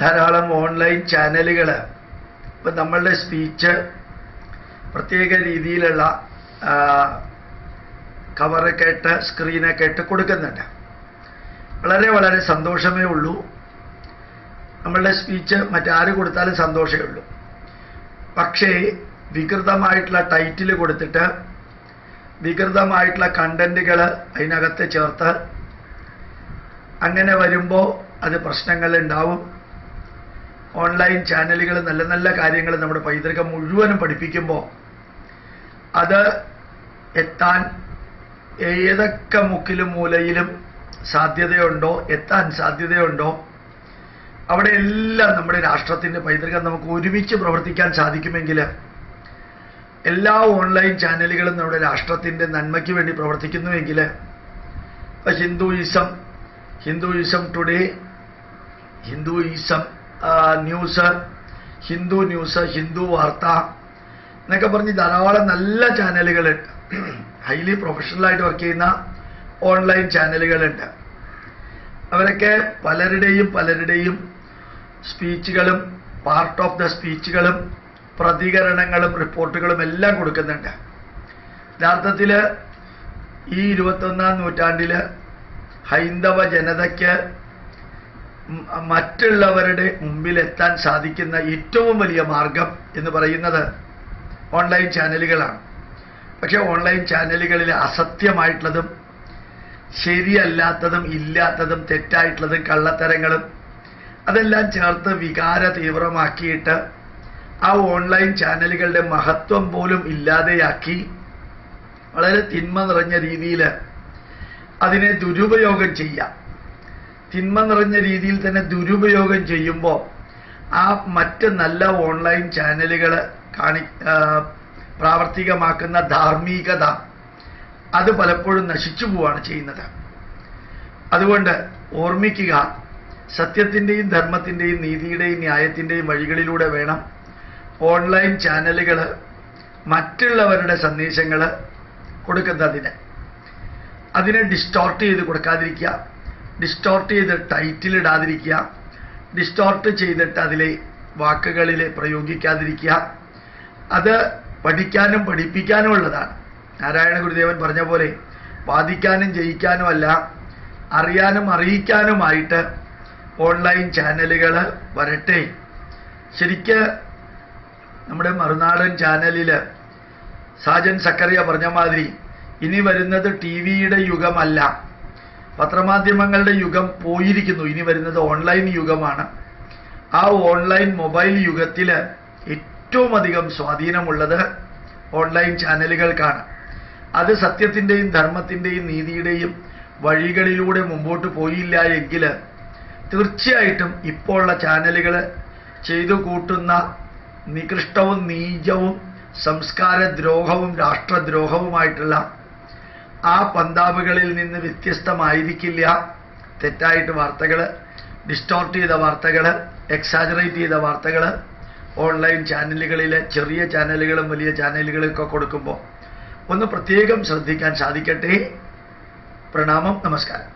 ധാരാളം ഓൺലൈൻ ചാനലുകൾ ഇപ്പം നമ്മളുടെ സ്പീച്ച് പ്രത്യേക രീതിയിലുള്ള കവറൊക്കെ ഇട്ട് സ്ക്രീനൊക്കെ ഇട്ട് കൊടുക്കുന്നുണ്ട്. വളരെ വളരെ സന്തോഷമേ ഉള്ളൂ. നമ്മളുടെ സ്പീച്ച് മറ്റാര് കൊടുത്താലും സന്തോഷമേ ഉള്ളൂ. പക്ഷേ വികൃതമായിട്ടുള്ള ടൈറ്റിൽ കൊടുത്തിട്ട് വികൃതമായിട്ടുള്ള കണ്ടന്റുകൾ അതിനകത്ത് ചേർത്ത് അങ്ങനെ വരുമ്പോൾ അത് പ്രശ്നങ്ങൾ ഉണ്ടാവും. ഓൺലൈൻ ചാനലുകൾ നല്ല നല്ല കാര്യങ്ങൾ നമ്മുടെ പൈതൃകം മുഴുവനും പഠിപ്പിക്കുമ്പോൾ അത് എത്താൻ ഏതൊക്കെ മുക്കിലും മൂലയിലും സാധ്യതയുണ്ടോ എത്താൻ സാധ്യതയുണ്ടോ അവിടെ എല്ലാം നമ്മുടെ രാഷ്ട്രത്തിന്റെ പൈതൃകം നമുക്ക് ഒരുമിച്ച് പ്രവർത്തിക്കാൻ സാധിക്കുമെങ്കിൽ എല്ലാ ഓൺലൈൻ ചാനലുകളും നമ്മുടെ രാഷ്ട്രത്തിന്റെ നന്മയ്ക്ക് വേണ്ടി പ്രവർത്തിക്കുന്നുവെങ്കിൽ Hinduism Hinduism today Hinduism news Hindu news Hindu വാർത്ത എന്നൊക്കെ പറഞ്ഞ് ധാരാളം നല്ല ചാനലുകളുണ്ട് ഹൈലി പ്രൊഫഷണലായിട്ട് വർക്ക് ചെയ്യുന്ന ഓൺലൈൻ ചാനലുകളുണ്ട് അവരൊക്കെ പലരുടെയും പലരുടെയും സ്പീച്ചുകളും പാർട്ട് ഓഫ് ദ സ്പീച്ചുകളും പ്രതികരണങ്ങളും റിപ്പോർട്ടുകളും എല്ലാം കൊടുക്കുന്നുണ്ട്. യഥാർത്ഥത്തിൽ ഈ ഇരുപത്തൊന്നാം നൂറ്റാണ്ടിൽ ഹൈന്ദവ ജനതയ്ക്ക് മറ്റുള്ളവരുടെ മുമ്പിൽ എത്താൻ സാധിക്കുന്ന ഏറ്റവും വലിയ മാർഗം എന്ന് പറയുന്നത് ഓൺലൈൻ ചാനലുകളാണ്. പക്ഷേ ഓൺലൈൻ ചാനലുകളിൽ അസത്യമായിട്ടുള്ളതും ശരിയല്ലാത്തതും ഇല്ലാത്തതും തെറ്റായിട്ടുള്ളതും കള്ളത്തരങ്ങളും അതെല്ലാം ചേർത്ത് വികാര തീവ്രമാക്കിയിട്ട് ആ ഓൺലൈൻ ചാനലുകളുടെ മഹത്വം പോലും ഇല്ലാതെയാക്കി വളരെ തിന്മ നിറഞ്ഞ രീതിയിൽ അതിനെ ദുരുപയോഗം ചെയ്യാം. തിന്മ നിറഞ്ഞ രീതിയിൽ തന്നെ ദുരുപയോഗം ചെയ്യുമ്പോൾ ആ മറ്റ് നല്ല ഓൺലൈൻ ചാനലുകൾ കാണി പ്രാവർത്തികമാക്കുന്ന ധാർമ്മികത അത് പലപ്പോഴും നശിച്ചു പോവാണ് ചെയ്യുന്നത്. അതുകൊണ്ട് ഓർമ്മിക്കുക സത്യത്തിന്റെയും ധർമ്മത്തിന്റെയും നീതിയുടെയും ന്യായത്തിന്റെയും വഴികളിലൂടെ വേണം ഓൺലൈൻ ചാനലുകൾ മറ്റുള്ളവരുടെ സന്ദേശങ്ങൾ കൊടുക്കുന്നതിന്. അതിനെ ഡിസ്റ്റോർട്ട് ചെയ്ത് കൊടുക്കാതിരിക്കുക. ഡിസ്റ്റോർട്ട് ചെയ്ത് ടൈറ്റിൽ ഇടാതിരിക്കുക ഡിസ്റ്റോർട്ട് ചെയ്തിട്ട് അതിലെ വാക്കുകളിൽ പ്രയോഗിക്കാതിരിക്കുക അത് പഠിക്കാനും പഠിപ്പിക്കാനും ഉള്ളതാണ്. നാരായണ ഗുരുദേവൻ പറഞ്ഞ പോലെ വാദിക്കാനും ജയിക്കാനും അല്ല അറിയാനും അറിയിക്കാനുമായിട്ട് ഓൺലൈൻ ചാനലുകൾ വരട്ടെ. ശരിക്ക് നമ്മുടെ മറുനാടൻ ചാനലിൽ സാജൻ സക്കറിയ പറഞ്ഞ മാതിരി ഇനി വരുന്നത് ടി വിയുടെ യുഗമല്ല. പത്രമാധ്യമങ്ങളുടെ യുഗം പോയിരിക്കുന്നു. ഇനി വരുന്നത് ഓൺലൈൻ യുഗമാണ്. ആ ഓൺലൈൻ മൊബൈൽ യുഗത്തിൽ ഏറ്റവും അധികം സ്വാധീനമുള്ളത് ഓൺലൈൻ ചാനലുകൾക്കാണ്. അത് സത്യത്തിന്റെയും ധർമ്മത്തിന്റെയും നീതിയുടെയും വഴികളിലൂടെ മുമ്പോട്ട് പോയില്ല എങ്കിൽ തീർച്ചയായിട്ടും ഇപ്പോൾ ഉള്ള ചാനലുകൾ ചെയ്തു കൂട്ടുന്ന നികൃഷ്ടവും നീചവും സംസ്കാരദ്രോഹവും രാഷ്ട്രദ്രോഹവുമായിട്ടുള്ള ആ പന്താവുകളിൽ നിന്ന് വ്യത്യസ്തമായിരിക്കില്ല. തെറ്റായിട്ട് വാർത്തകൾ ഡിസ്റ്റോർട്ട് ചെയ്ത വാർത്തകൾ എക്സാജറേറ്റ് ചെയ്ത വാർത്തകൾ ഓൺലൈൻ ചാനലുകളിൽ ചെറിയ ചാനലുകളും വലിയ ചാനലുകളൊക്കെ കൊടുക്കുമ്പോൾ ഒന്ന് പ്രത്യേകം ശ്രദ്ധിക്കാൻ സാധിക്കട്ടെ. പ്രണാമം നമസ്കാരം.